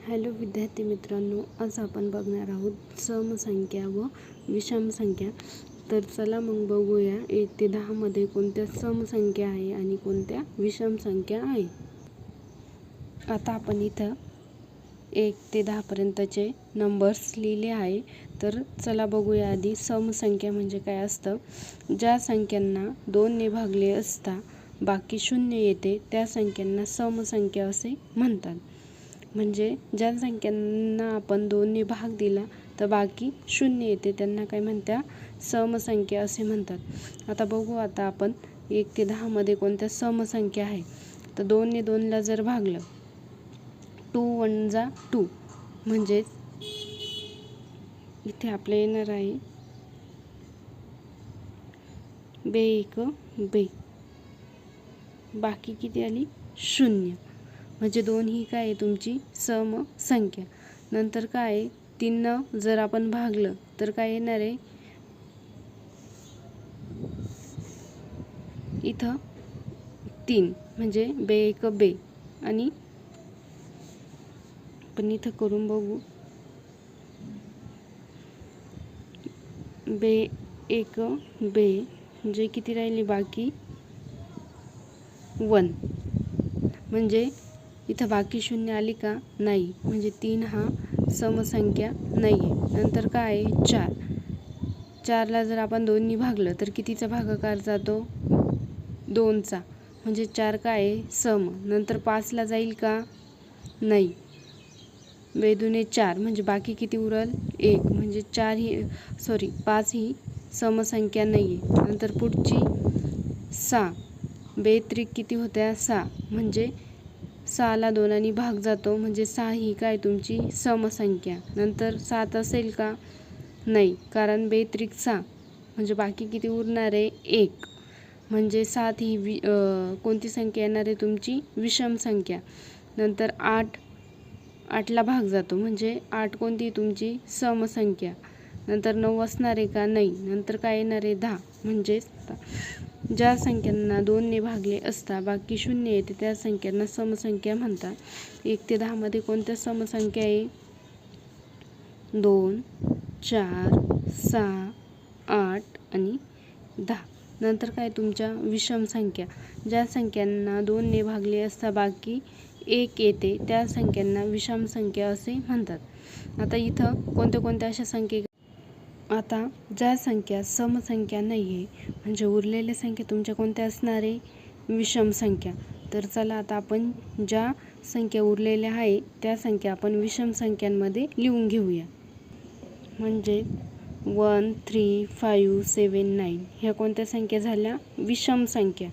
Hello विद्यार्थी मित्रांनो आज आपण बघणार आहोत समसंख्या व विषम संख्या तर चला मग बघूया एक ते दहामध्ये कोणत्या समसंख्या आहे आणि कोणत्या विषमसंख्या आहे? आता आपण इथं एक ते दहापर्यंतचे नंबर्स लिहिले आहे. तर चला बघूया आधी समसंख्या म्हणजे काय असतं. ज्या संख्यांना दोनने भागले असता बाकी शून्य येते त्या संख्यांना समसंख्या असे म्हणतात. म्हणजे ज्या संख्यांना आपण दोनने भाग दिला तर बाकी शून्य येते. त्यांना काय म्हणत्या? समसंख्या असे म्हणतात. आता बघू आता आपण एक ते दहामध्ये कोणत्या समसंख्या आहे. तर दोनने दोनला जर भागलं टू वन जा टू. म्हणजेच इथे आपलं येणार आहे. बे एक बे. बाकी किती आली? शून्य. म्हणजे दोन ही काय आहे तुमची? सम संख्या. नंतर काय आहे? तीननं जर आपण भागलं तर काय येणार आहे? इथं तीन म्हणजे बे एक बे. आणि पण इथं करून बघू. बे एक बे म्हणजे किती राहिली बाकी? वन. म्हणजे इथं बाकी शून्य आली का? नाही. म्हणजे तीन हा समसंख्या नाही आहे नंतर काय आहे? चार. चारला जर आपण दोन्ही भागलं तर कितीचा भागाकार जातो? दोनचा. म्हणजे चार काय आहे? सम. नंतर पाचला जाईल का? नाही. वेदुने चार. म्हणजे बाकी किती उरल? एक. म्हणजे चार ही सॉरी पाच ही समसंख्या नाही आहे नंतर पुढची सहा. बेत्रिक किती होत्या? सहा. म्हणजे सहाला दोनांनी भाग जातो म्हणजे सहा ही काय तुमची समसंख्या? नंतर सात असेल का? नाही कारण बेत्रिक सहा. म्हणजे बाकी किती उरणार आहे? एक. म्हणजे सात ही वि कोणती संख्या येणार आहे तुमची? विषम संख्या. नंतर आठ आठला भाग जातो म्हणजे आठ कोणती तुमची? समसंख्या. नंतर नऊ असणार आहे का? नाही. नंतर काय येणार आहे? दहा. म्हणजेच ज्या संख्यांना दोनने भागले असता बाकी शून्य येते त्या संख्यांना समसंख्या म्हणतात. एक ते दहामध्ये कोणत्या समसंख्या आहे? दोन चार सहा आठ आणि दहा. नंतर काय तुमच्या विषम संख्या? ज्या संख्यांना दोनने भागले असता बाकी एक येते त्या संख्यांना विषम संख्या असे म्हणतात. आता इथं कोणत्या कोणत्या अशा संख्ये आता ज्या संख्या समसंख्या नाही आहे म्हणजे उरलेल्या संख्या तुमच्या कोणत्या असणार आहे? विषम संख्या. तर चला आता आपण ज्या संख्या उरलेल्या आहे त्या संख्या आपण विषम संख्यांमध्ये लिहून घेऊया. म्हणजे one three five seven nine ह्या कोणत्या संख्या झाल्या? विषम संख्या.